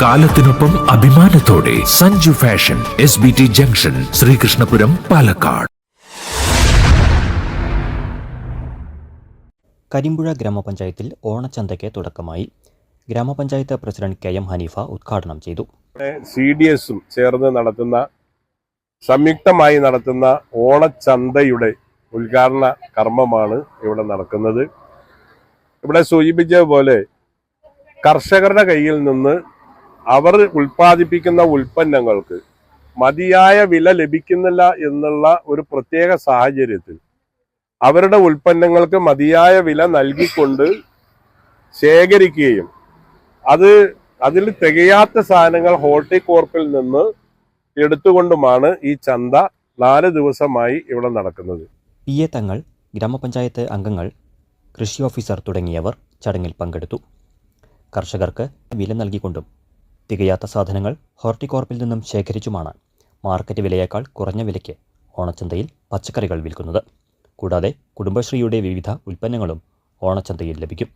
കാലത്തിനൊപ്പം അഭിമാനത്തോടെ Sanju fashion S B T junction Sreekrishnapuram Palakkad. Karimpuzha ഗ്രാമപഞ്ചായത്തിൽ ഓണച്ചന്തയ്ക്ക് തുടക്കമായി. ഗ്രാമപഞ്ചായത്ത് പ്രസിഡന്റ് കെ എം ഹനീഫ ഉദ്ഘാടനം ചെയ്തു. സി ഡി എസും ചേർന്ന് നടത്തുന്ന സംയുക്തമായി നടത്തുന്ന ഓണച്ചന്തയുടെ ഉദ്ഘാടന കർമ്മമാണ് ഇവിടെ നടക്കുന്നത്. ഇവിടെ സൂചിപ്പിച്ചതുപോലെ കർഷകരുടെ കയ്യിൽ നിന്ന് അവർ ഉൽപ്പാദിപ്പിക്കുന്ന ഉൽപ്പന്നങ്ങൾക്ക് മതിയായ വില ലഭിക്കുന്നില്ല എന്നുള്ള ഒരു പ്രത്യേക സാഹചര്യത്തിൽ അവരുടെ ഉൽപ്പന്നങ്ങൾക്ക് മതിയായ വില നൽകിക്കൊണ്ട് ശേഖരിക്കുകയും അത് അതിൽ തികയാത്ത സാധനങ്ങൾ ഹോർട്ടികോർപ്പിൽ നിന്ന് എടുത്തുകൊണ്ടുമാണ് ഈ ചന്ത നാല് ദിവസമായി ഇവിടെ നടക്കുന്നത്. പി എ തങ്ങൾ ഗ്രാമപഞ്ചായത്ത് അംഗങ്ങൾ കൃഷി ഓഫീസർ തുടങ്ങിയവർ ചടങ്ങിൽ പങ്കെടുത്തു. കർഷകർക്ക് വില നൽകിക്കൊണ്ടും തികയാത്ത സാധനങ്ങൾ ഹോർട്ടിക്കോർപ്പിൽ നിന്നും ശേഖരിച്ചുമാണ് മാർക്കറ്റ് വിലയേക്കാൾ കുറഞ്ഞ വിലയ്ക്ക് ഓണച്ചന്തയിൽ പച്ചക്കറികൾ വിൽക്കുന്നത്. കൂടാതെ കുടുംബശ്രീയുടെ വിവിധ ഉൽപ്പന്നങ്ങളും ഓണച്ചന്തയിൽ ലഭിക്കും.